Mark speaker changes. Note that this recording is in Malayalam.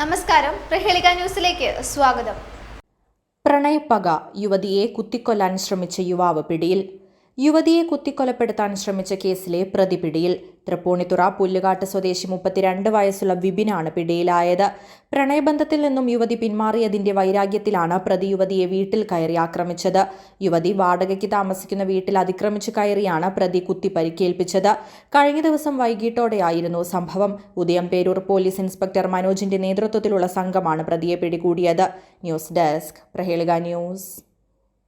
Speaker 1: നമസ്കാരം. പ്രഹേളിക ന്യൂസിലേക്ക് സ്വാഗതം.
Speaker 2: പ്രണയപ്പക യുവതിയെ കുത്തിക്കൊല്ലാൻ ശ്രമിച്ച യുവാവ് പിടിയിൽ യുവതിയെ കുത്തിക്കൊലപ്പെടുത്താൻ ശ്രമിച്ച കേസിലെ പ്രതി പിടിയിൽ. തൃപ്പൂണിത്തുറ പുല്ലുകാട്ട് സ്വദേശി മുപ്പത്തിരണ്ട് വയസ്സുള്ള വിപിനാണ് പിടിയിലായത്. പ്രണയബന്ധത്തിൽ നിന്നും യുവതി പിന്മാറിയതിന്റെ വൈരാഗ്യത്തിലാണ് പ്രതി യുവതിയെ വീട്ടിൽ കയറി ആക്രമിച്ചത്. യുവതി വാടകയ്ക്ക് താമസിക്കുന്ന വീട്ടിൽ അതിക്രമിച്ചു കയറിയാണ് പ്രതി കുത്തി പരിക്കേൽപ്പിച്ചത് കഴിഞ്ഞ ദിവസം വൈകിട്ടോടെയായിരുന്നു സംഭവം. ഉദയംപേരൂർ പോലീസ് ഇൻസ്പെക്ടർ മനോജിന്റെ നേതൃത്വത്തിലുള്ള സംഘമാണ് പ്രതിയെ പിടികൂടിയത്. News desk Prahelika news.